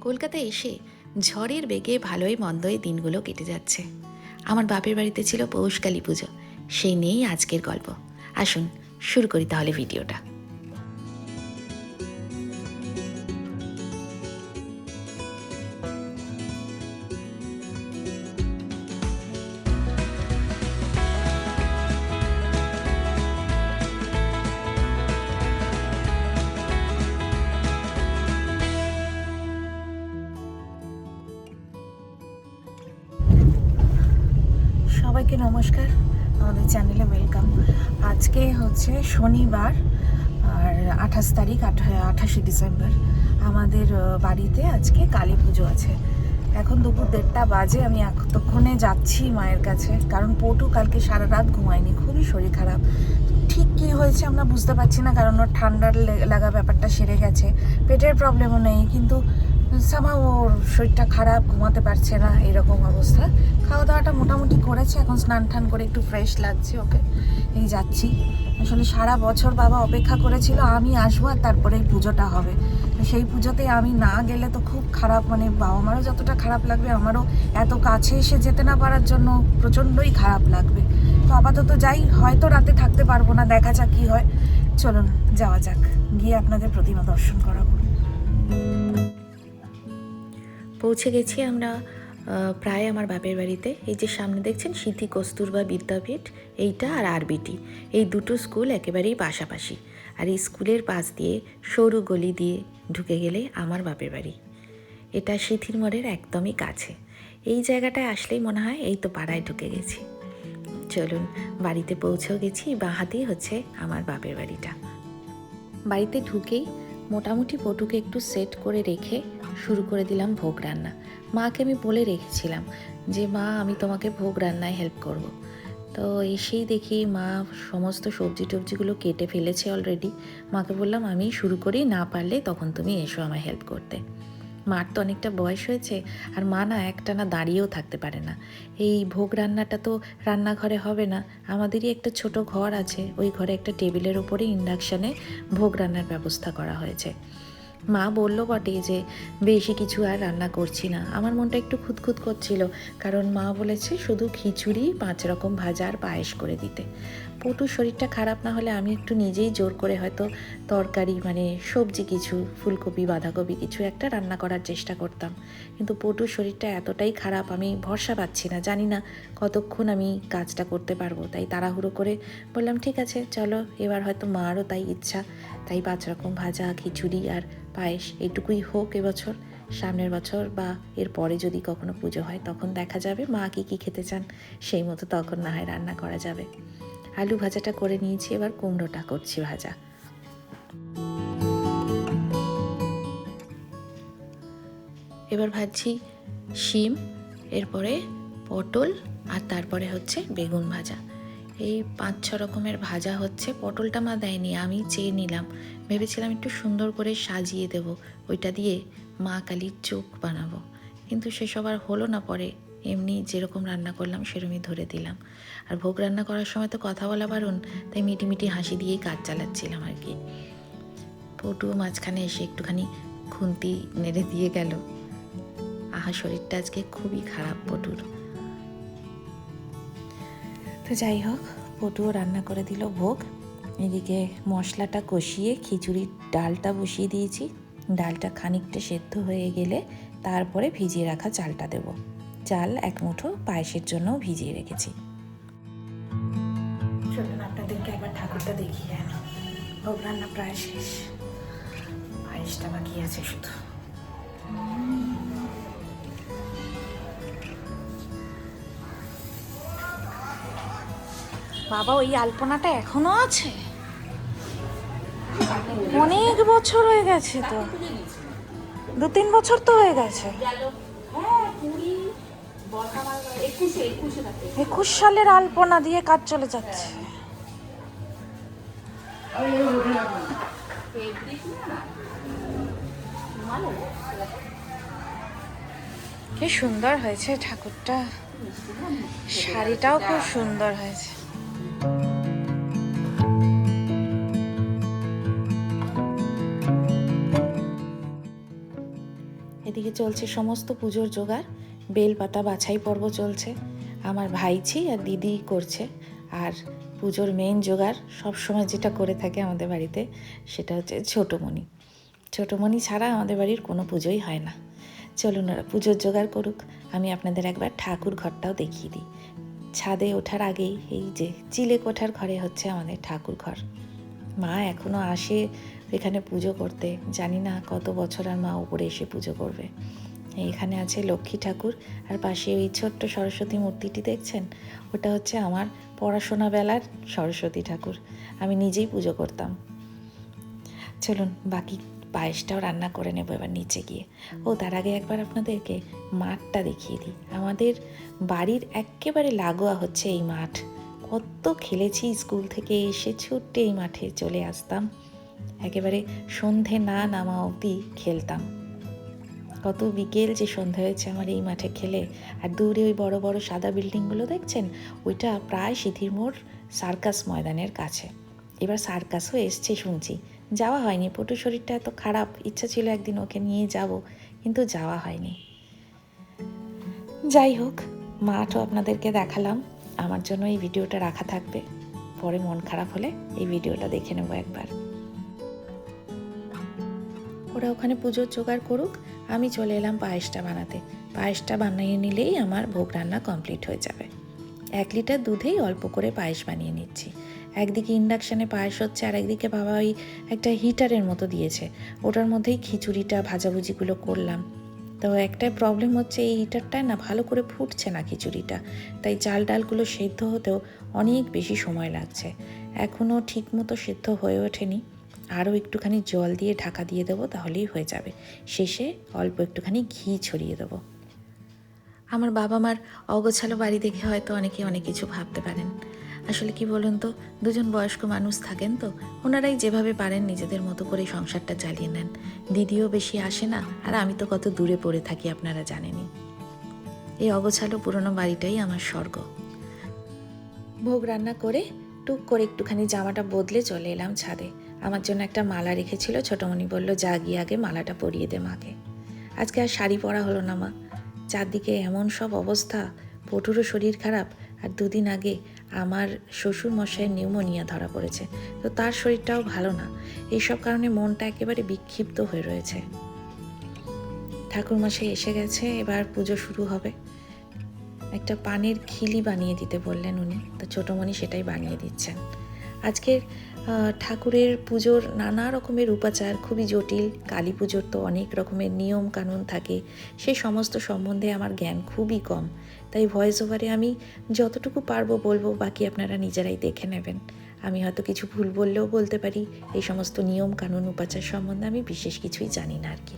কলকাতায় এসে ঝড়ের বেগে ভালোই মন্দই দিনগুলো কেটে যাচ্ছে। আমার বাপের বাড়িতে ছিল পৌষকালী পুজো, সেই নিয়েই আজকের গল্প। আসুন, শুরু করি তাহলে ভিডিওটা। সবাইকে নমস্কার। আমাদের চ্যানেলে ওয়েলকাম আজকে হচ্ছে শনিবার, আর আঠাশ তারিখ আঠাশে ডিসেম্বর। আমাদের বাড়িতে আজকে কালী পুজো আছে। এখন দুপুর দেড়টা বাজে, আমি এতক্ষণে যাচ্ছি মায়ের কাছে, কারণ পটু কালকে সারা রাত ঘুমায়নি, খুবই শরীর খারাপ। ঠিক কী হয়েছে আমরা বুঝতে পারছি না, কারণ ওর ঠান্ডার লাগা ব্যাপারটা সেরে গেছে, পেটের প্রবলেমও নেই, কিন্তু সামা ওর শরীরটা খারাপ, ঘুমাতে পারছে না, এরকম অবস্থা। খাওয়া দাওয়াটা মোটামুটি করেছে, এখন স্নান টান করে একটু ফ্রেশ লাগছে ওকে। এই যাচ্ছি। আসলে সারা বছর বাবা অপেক্ষা করেছিল, আমি আসব আর তারপরে এই পুজোটা হবে। সেই পুজোতে আমি না গেলে তো খুব খারাপ মানে বাবা মারও যতটা খারাপ লাগবে, আমারও এত কাছে এসে যেতে না পারার জন্য প্রচণ্ডই খারাপ লাগবে। তো আপাতত যাই, হয়তো রাতে থাকতে পারব না, দেখা যাক কী হয়। চলুন, যাওয়া যাক। গিয়ে আপনাদের প্রতিমা দর্শন করাবো। পৌঁছে গেছি আমরা প্রায় আমার বাপের বাড়িতে। এই যে সামনে দেখছেন, সিদ্ধি কস্তুরবা বিদ্যাপীঠ, এইটা আর আরবিটি। এই দুটো স্কুল একেবারেই পাশাপাশি। আর এই স্কুলের পাশ দিয়ে সরু গলি দিয়ে ঢুকে গেলে আমার বাপের বাড়ি। এটা সিথির মোড়ের একদমই কাছে। এই জায়গাটায় আসলেই মনে হয় এই তো পাড়ায় ঢুকে গেছি। চলুন, বাড়িতে পৌঁছেও গেছি, বাঁ হাতেই হচ্ছে আমার বাপের বাড়িটা। বাড়িতে ঢুকেই মোটামুটি পটুকে একটু সেট করে রেখে শুরু করে দিলাম ভোগ রান্না। মাকে আমি বলে রেখেছিলাম যে, মা, আমি তোমাকে ভোগ রান্নায় হেল্প করব। তো এসেই দেখি মা সমস্ত সবজি টবজিগুলো কেটে ফেলেছে অলরেডি মাকে বললাম, আমি শুরু করি, না পারলে তখন তুমি এসো আমায় হেল্প করতে। মার তো অনেকটা বয়স হয়েছে, আর মা না একটানা দাঁড়িয়েও থাকতে পারে না। এই ভোগ রান্নাটা তো রান্নাঘরে হবে না। আমাদেরই একটা ছোট ঘর আছে, ওই ঘরে একটা টেবিলের ওপরে ইন্ডাকশানে ভোগ রান্নার ব্যবস্থা করা হয়েছে। মা বলল বটে যে, বেশি কিছু আর রান্না করছি না। আমার মনটা একটু খুঁতখুত করছিল, কারণ মা বলেছে শুধু খিচুড়ি, পাঁচ রকম ভাজার পায়েস করে দিতে। পটুর শরীরটা খারাপ না হলে আমি একটু নিজেই জোর করে হয়তো তরকারি মানে সবজি কিছু, ফুলকপি, বাঁধাকপি কিছু একটা রান্না করার চেষ্টা করতাম। কিন্তু পটুর শরীরটা এতটাই খারাপ, আমি ভরসা পাচ্ছি না, জানি না কতক্ষণ আমি কাজটা করতে পারব। তাই তাড়াহুড়ো করে বললাম, ঠিক আছে, চলো। এবার হয়তো মারও তাই ইচ্ছা। তাই পাঁচ রকম ভাজা, খিচুড়ি আর পায়েস এইটুকুই হোক এবছর। সামনের বছর বা এর পরে যদি কখনো পুজো হয়, তখন দেখা যাবে মা কি কি খেতে চান। সেই মতো তখন না হয় রান্না করা যাবে। আলু ভাজাটা করে নিয়েছি, এবার কুমড়োটা করছি ভাজা। এবার ভাজছি শিম, এরপরে পটল, আর তারপরে হচ্ছে বেগুন ভাজা। এই পাঁচ ছ রকমের ভাজা হচ্ছে, পটলটা মা দেয়নি, আমি চেয়ে নিলাম। ভেবেছিলাম একটু সুন্দর করে সাজিয়ে দেব, ওইটা দিয়ে মা কালীর চোখ বানাবো। কিন্তু সেসব আর হলো না পরে। এমনি যেরকম রান্না করলাম, সেরকমই ধরে দিলাম। আর ভোগ রান্না করার সময় তো কথা বলা বারণ, তাই মিটি মিটি হাসি দিয়েই কাজ চালাচ্ছিলাম আর কি। পটুও মাঝখানে এসে একটুখানি খুন্তি নেড়ে দিয়ে গেল। আহা, শরীরটা আজকে খুবই খারাপ পটুর। তো যাই হোক, পটুও রান্না করে দিল ভোগ। এদিকে মশলাটা কষিয়ে খিচুড়ির ডালটা বসিয়ে দিয়েছি। ডালটা খানিকটা সেদ্ধ হয়ে গেলে তারপরে ভিজিয়ে রাখা চালটা দেব। চাল এক মুঠো পায়েসের জন্য ভিজিয়ে রেখেছি। চলুন আপনাদেরকে একবার ঠাকুরটা দেখিয়ে আনো। ভোগ রান্না প্রায় শেষ। পায়েসটা বাকি আছে শুধু। বাবা ওই আলপনাটা এখনও আছে? অনেক বছর হয়ে গেছে তো। দু তিন বছর তো হয়ে গেছে। একুশ সালের আলপনা দিয়ে কাজ চলে যাচ্ছে। কি সুন্দর হয়েছে ঠাকুরটা। শাড়িটাও খুব সুন্দর হয়েছে। এদিকে চলছে সমস্ত পুজোর জোগাড়। বেলপাতা বাছাই পর্ব চলছে। আমার ভাইঝি আর দিদি করছে। আর পুজোর মেইন জোগাড় সবসময় যেটা করে থাকে আমাদের বাড়িতে সেটা হচ্ছে ছোটোমণি। ছোটোমণি ছাড়া আমাদের বাড়ির কোনো পুজোই হয় না। চলুন ওরা পুজোর জোগাড় করুক। আমি আপনাদের একবার ঠাকুর ঘরটাও দেখিয়ে দিই। ছাদে ওঠার আগেই এই যে চিলে কোঠার ঘরে হচ্ছে আমাদের ঠাকুর ঘর। মা এখনও আসে এখানে পুজো করতে। জানি না কত বছর আর মা উপরে এসে পুজো করবে। এখানে আছে লক্ষ্মী ঠাকুর, আর পাশে ওই ছোট্ট সরস্বতী মূর্তিটি দেখছেন? ওটা হচ্ছে আমার পড়াশোনা বেলার সরস্বতী ঠাকুর। আমি নিজেই পুজো করতাম। চলুন, বাকি পায়েসটাও রান্না করে নেব এবার নিচে গিয়ে। ও, তার আগে একবার আপনাদেরকে মাঠটা দেখিয়ে দিই। আমাদের বাড়ির একেবারে লাগোয়া হচ্ছে এই মাঠ। কত খেলেছি স্কুল থেকে এসে ছুটে এই মাঠে চলে আসতাম। একেবারে সন্ধে না নামা অবধি খেলতাম। কত বিকেল যে সন্ধে হয়েছে আমার এই মাঠে খেলে, আর দূরে ওই বড় বড় সাদা বিল্ডিংগুলো দেখছেন? ওইটা প্রায় সিথির মোড় সার্কাস ময়দানের কাছে। এবার সার্কাসও এসছে শুনছি। যাওয়া হয়নি পটু শরীরটা এত খারাপ, ইচ্ছা ছিল একদিন ওকে নিয়ে যাব, কিন্তু যাওয়া হয়নি। যাই হোক, মাঠও আপনাদেরকে দেখালাম। আমার জন্য এই ভিডিওটা রাখা থাকবে। পরে মন খারাপ হলে এই ভিডিওটা দেখে নেব একবার। ওরা ওখানে পুজোর জোগাড় করুক আমি চলে এলাম পায়েসটা বানাতে। পায়েসটা বানিয়ে নিলেই আমার ভোগ রান্না কমপ্লিট হয়ে যাবে। এক লিটার দুধেই অল্প করে পায়েস বানিয়ে নিচ্ছি। একদিকে ইন্ডাকশানে পায়েস হচ্ছে আর একদিকে বাবা ওই একটা হিটারের মতো দিয়েছে। ওটার মধ্যেই খিচুড়িটা, ভাজাভুজিগুলো করলাম। তো একটাই প্রবলেম হচ্ছে এই হিটারটায় না ভালো করে ফুটছে না খিচুড়িটা। তাই চাল ডালগুলো সেদ্ধ হতেও অনেক বেশি সময় লাগছে। এখনও ঠিকমতো সেদ্ধ হয়ে ওঠেনি। আরও একটুখানি জল দিয়ে ঢাকা দিয়ে দেবো, তাহলেই হয়ে যাবে। শেষে অল্প একটুখানি ঘি ছড়িয়ে দেবো। আমার বাবা মার অগোছালো বাড়ি দেখে হয়তো অনেকে অনেক কিছু ভাবতে পারেন। আসলে কি বলুন তো, দুজন বয়স্ক মানুষ থাকেন তো, ওনারাই যেভাবে পারেন নিজেদের মতো করে সংসারটা চালিয়ে নেন। দিদিও বেশি আসে না, আর আমি তো কত দূরে পড়ে থাকি আপনারা জানেনই। এই অগোছালো পুরনো বাড়িটাই আমার স্বর্গ। ভোগ রান্না করে টুক করে একটুখানি জামাটা বদলে চলে এলাম ছাদে। আমার জন্য একটা মালা রেখেছিল। ছোটমণি বলল, যা গিয়ে আগে মালাটা পরিয়ে দে মাকে। আজকে আর শাড়ি পরা হলো না মা। চারদিকে এমন সব অবস্থা। পটুরও শরীর খারাপ। আর দুদিন আগে আমার শ্বশুর মশাইয়ের নিউমোনিয়া ধরা পড়েছে। তো তার শরীরটাও ভালো না। এইসব কারণে মনটা একেবারে বিক্ষিপ্ত হয়ে রয়েছে। ঠাকুরমশাই এসে গেছে। এবার পুজো শুরু হবে। একটা পানের খিলি বানিয়ে দিতে বললেন উনি। তো ছোটোমণি সেটাই বানিয়ে দিচ্ছেন। আজকের ঠাকুরের পুজোর নানা রকমের উপাচার খুবই জটিল। কালী পুজোর তো অনেক রকমের নিয়ম কানুন থাকে। সেই সমস্ত সম্বন্ধে আমার জ্ঞান খুবই কম। তাই ভয়েস ওভারে আমি যতটুকু পারব বলব, বাকি আপনারা নিজেরাই দেখে নেবেন। আমি হয়তো কিছু ভুল বললেও বলতে পারি। এই সমস্ত নিয়ম কানুন উপাচার সম্বন্ধে আমি বিশেষ কিছুই জানি না আর কি।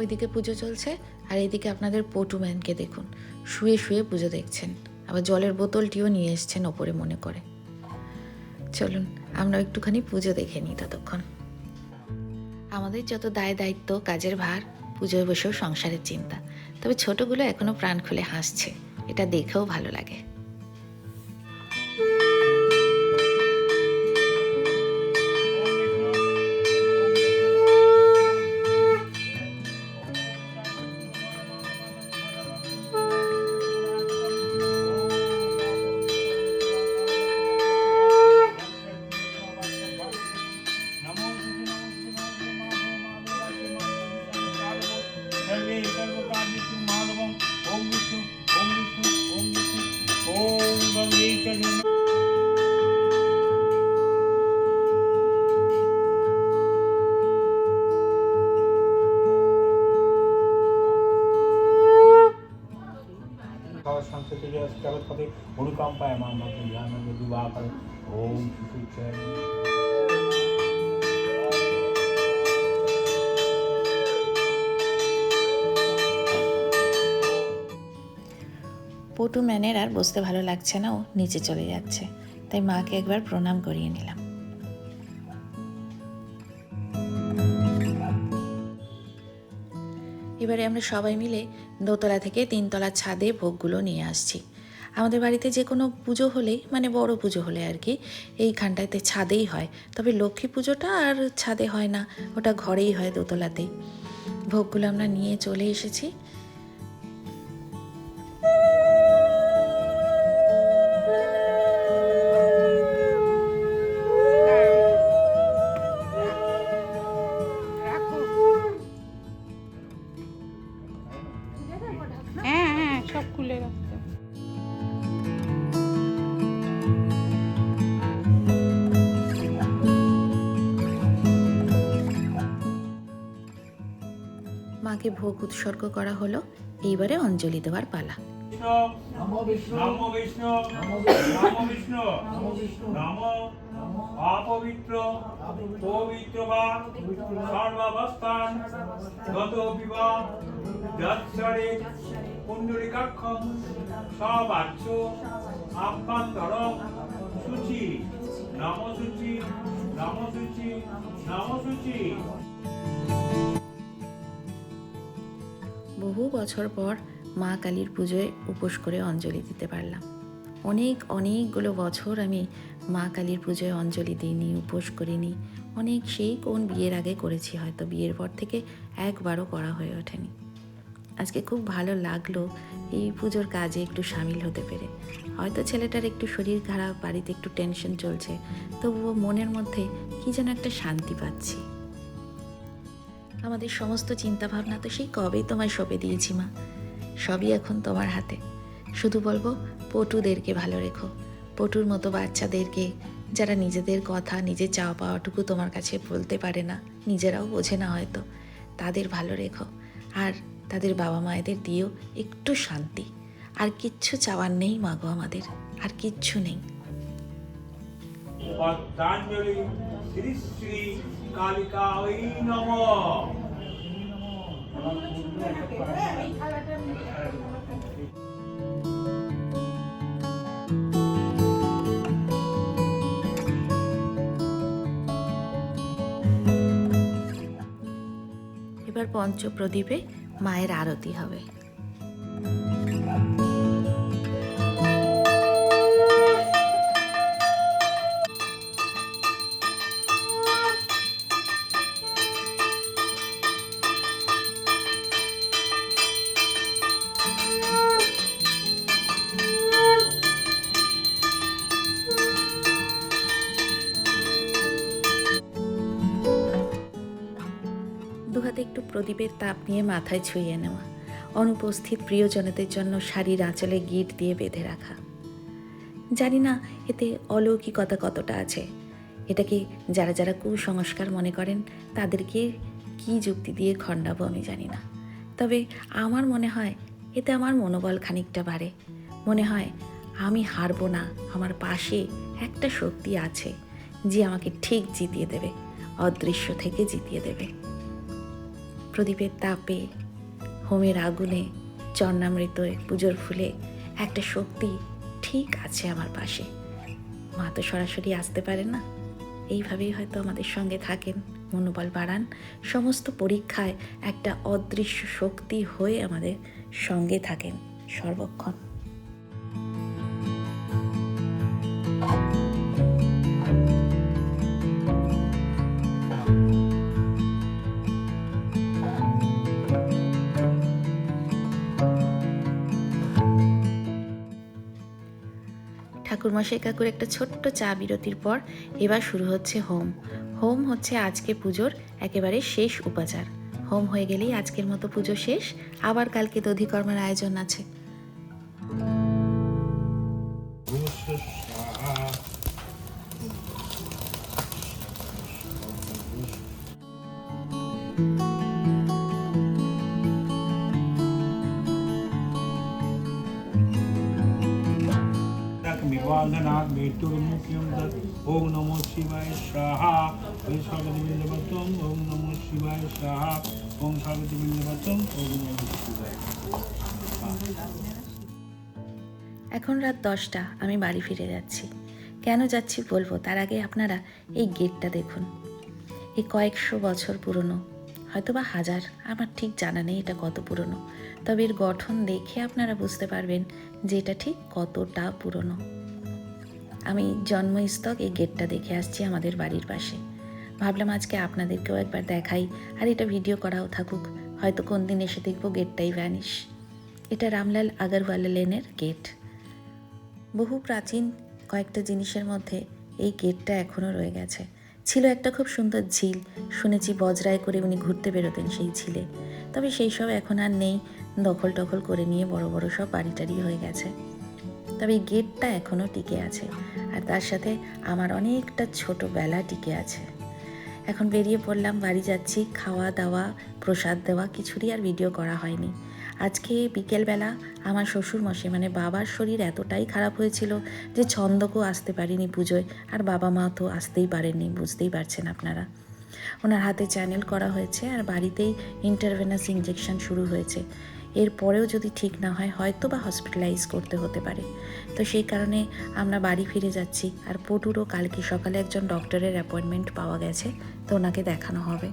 ওইদিকে পুজো চলছে আর এইদিকে আপনাদের পটু ম্যানকে দেখুন। শুয়ে শুয়ে পুজো দেখছেন। আবার জলের বোতলটিও নিয়ে এসছেন ওপরে মনে করে। চলুন, আমরা একটুখানি পুজো দেখে নিই ততক্ষণ। আমাদের যত দায় দায়িত্ব, কাজের ভার, পুজোয় বসেও সংসারের চিন্তা। তবে ছোটগুলো এখনও প্রাণ খুলে হাসছে। এটা দেখেও ভালো লাগে। ભાવ સંસ્કૃતિ દિવસ ચાલુ পটু ম্যানের আর বসতে ভালো লাগছে না, ও নিচে চলে যাচ্ছে। তাই মাকে একবার প্রণাম করিয়ে নিলাম। এবারে আমরা সবাই মিলে দোতলা থেকে তিনতলা ছাদে ভোগগুলো নিয়ে আসছি। আমাদের বাড়িতে যে কোনো পুজো হলেই মানে বড় পুজো হলে আর কি, এইখানটাতে ছাদেই হয়। তবে লক্ষ্মী পুজোটা আর ছাদে হয় না, ওটা ঘরেই হয় দোতলাতেই। ভোগগুলো আমরা নিয়ে চলে এসেছি। মাকে ভোগ উৎসর্গ করা হলো। এইবারে অঞ্জলি দেওয়ার পালা। নমো বিষ্ণু নমো বিষ্ণু নমো বিষ্ণু নমো অপবিত্র পবিত্র বা সর্বাবস্থান গত বিবাহ যৎসরে পুণ্ডরিকাক্ষ সবাচ্য আভ্যন্তর সূচি নম সূচি নম বহু বছর পর মা কালীর পুজোয় উপোস করে অঞ্জলি দিতে পারলাম। অনেক, অনেকগুলো বছর আমি মা কালীর পুজোয় অঞ্জলি দিইনি, উপোস করিনি। অনেক সেই কোন বিয়ের আগে করেছি হয়তো, বিয়ের পর থেকে একবারও করা হয়ে ওঠেনি। আজকে খুব ভালো লাগল এই পুজোর কাজে একটু সামিল হতে পেরে। হয়তো ছেলেটার একটু শরীর খারাপ, বাড়িতে একটু টেনশন চলছে, তবুও মনের মধ্যে কি যেন একটা শান্তি পাচ্ছি। আমাদের সমস্ত চিন্তাভাবনা তো সেই কবেই তোমায় সঁপে দিয়েছি মা। সবই এখন তোমার হাতে। শুধু বলব, পটুদেরকে ভালো রেখো। পটুর মতো বাচ্চাদেরকে যারা নিজেদের কথা, নিজের চাওয়া পাওয়াটুকু তোমার কাছে বলতে পারে না, নিজেরাও বোঝে না হয়তো, তাদের ভালো রেখো। আর তাদের বাবা মায়েদের দিয়েও একটু শান্তি। আর কিচ্ছু চাওয়ার নেই মাগো আমাদের, আর কিচ্ছু নেই। শ্রী নমঃ। এবার পঞ্চপ্রদীপে মায়ের আরতি হবে। একটু তাপ নিয়ে মাথায় ছুঁয়ে নেওয়া, অনুপস্থিত প্রিয়জনদের জন্য শাড়ির আঁচলে গিট দিয়ে বেঁধে রাখা। জানি না এতে অলৌকিকতা কতটা আছে। এটাকে যারা যারা কুসংস্কার মনে করেন, তাদেরকে কি যুক্তি দিয়ে খণ্ডাবো আমি জানি না। তবে আমার মনে হয় এতে আমার মনোবল খানিকটা বাড়ে। মনে হয় আমি হারবো না, আমার পাশে একটা শক্তি আছে, যে আমাকে ঠিক জিতিয়ে দেবে, অদৃশ্য থেকে জিতিয়ে দেবে। প্রদীপের তাপে, হোমের আগুনে চন্নামৃতয়ে পুজোর ফুলে একটা শক্তি ঠিক আছে আমার পাশে। মা তো সরাসরি আসতে পারে না। এইভাবেই হয়তো আমাদের সঙ্গে থাকেন মনোবল বাড়ান। সমস্ত পরীক্ষায় একটা অদৃশ্য শক্তি হয়ে আমাদের সঙ্গে থাকেন সর্বক্ষণ। ঠাকুরমশাই কাকুর একটা ছোট্ট চা বিরতির পর এবার শুরু হচ্ছে হোম। হোম হচ্ছে আজকে পুজোর একেবারে শেষ উপাচার। হোম হয়ে গেলেই আজকের মতো পুজো শেষ। আবার কালকে দধিকর্মার আয়োজন আছে। Thank you. মৃত্যুর্মুখ্যম তৎ ওম নম শিবায় সাহা ওই সর্বদেবীন্দবতম ওম নম শিবায় সাহা ওম সর্বদেবীন্দবতম ওম নম শিবায়। এখন রাত দশটা, আমি বাড়ি ফিরে যাচ্ছি। কেন যাচ্ছি বলব? তার আগে আপনারা এই গেটটা দেখুন। এই কয়েকশো বছর পুরনো হয়তো বা হাজার, আমার ঠিক জানা নেই এটা কত পুরনো। তবে এর গঠন দেখে আপনারা বুঝতে পারবেন যে এটা ঠিক কতটা পুরনো। আমি জন্মস্তক এই গেটটা দেখে আসছি আমাদের বাড়ির পাশে। ভাবলাম আজকে আপনাদেরকেও একবার দেখাই। আর এটা ভিডিও করাও থাকুক। হয়তো কোন দিন এসে দেখব গেটটাই ভ্যানিশ এটা রামলাল আগরওয়ালা লেনের গেট। বহু প্রাচীন কয়েকটা জিনিসের মধ্যে এই গেটটা এখনও রয়ে গেছে। ছিল একটা খুব সুন্দর ঝিল। শুনেছি বজরায় করে উনি ঘুরতে বেরোতেন সেই ঝিলে। তবে সেই সব এখন আর নেই। দখল টখল করে নিয়ে বড় বড় সব বাড়ি টাড়ি হয়ে গেছে। তবে গেটটা এখনও টিকে আছে। আর তার সাথে আমার অনেকটা ছোটোবেলা টিকে আছে। এখন বেরিয়ে পড়লাম, বাড়ি যাচ্ছি, খাওয়া দাওয়া, প্রসাদ দেওয়া, কিছুরই আর ভিডিও করা হয়নি। আজকে বিকেলবেলা আমার শ্বশুর মশাই মানে বাবার শরীর এতটাই খারাপ হয়েছিল যে ছন্দকও আসতে পারিনি পুজোয়। আর বাবা মা তো আসতেই পারেননি, বুঝতেই পারছেন আপনারা। ওনার হাতে চ্যানেল করা হয়েছে আর বাড়িতেই ইন্টারভেনাস ইঞ্জেকশন শুরু হয়েছে। এরপরেও যদি ঠিক না হয়, হয়তো বা হসপিটালাইজ করতে হতে পারে। তো সেই কারণে আমরা বাড়ি ফিরে যাচ্ছি আর পটুরও কালকে সকালে একজন ডক্টরের অ্যাপয়েন্টমেন্ট পাওয়া গেছে, তো ওনাকে দেখানো হবে।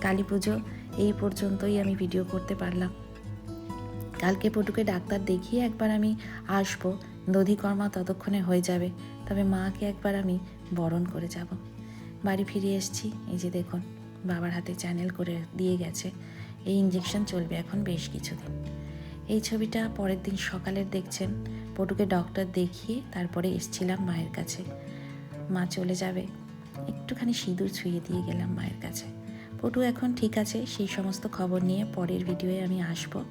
কালী পুজো, এই পর্যন্তই আমি ভিডিও করতে পারলাম। কালকে পটুকে ডাক্তার দেখিয়ে একবার আমি আসব, দধিকর্মা ততক্ষণে হয়ে যাবে, তবে মাকে একবার আমি বরণ করে যাব। বাড়ি ফিরে এসেছি, এই যে দেখুন, বাবার হাতে চ্যানেল করে দিয়ে গেছে। এই ইঞ্জেকশন চলবে এখন বেশ কিছুদিন। এই ছবিটা পরের দিন সকালের দেখছেন। পটুকে ডক্টর দেখিয়ে তারপরে এসছিলাম মায়ের কাছে। মা চলে যাবে। একটুখানি সিঁদুর ছুঁয়ে দিয়ে গেলাম মায়ের কাছে। পটু এখন ঠিক আছে, সেই সমস্ত খবর নিয়ে পরের ভিডিওয়ে আমি আসব।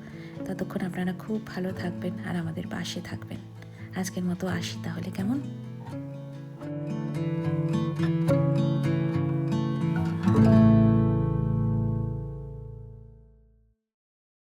ততক্ষণ আপনারা খুব ভালো থাকবেন আর আমাদের পাশে থাকবেন। আজকের মতো আসি তাহলে, কেমন?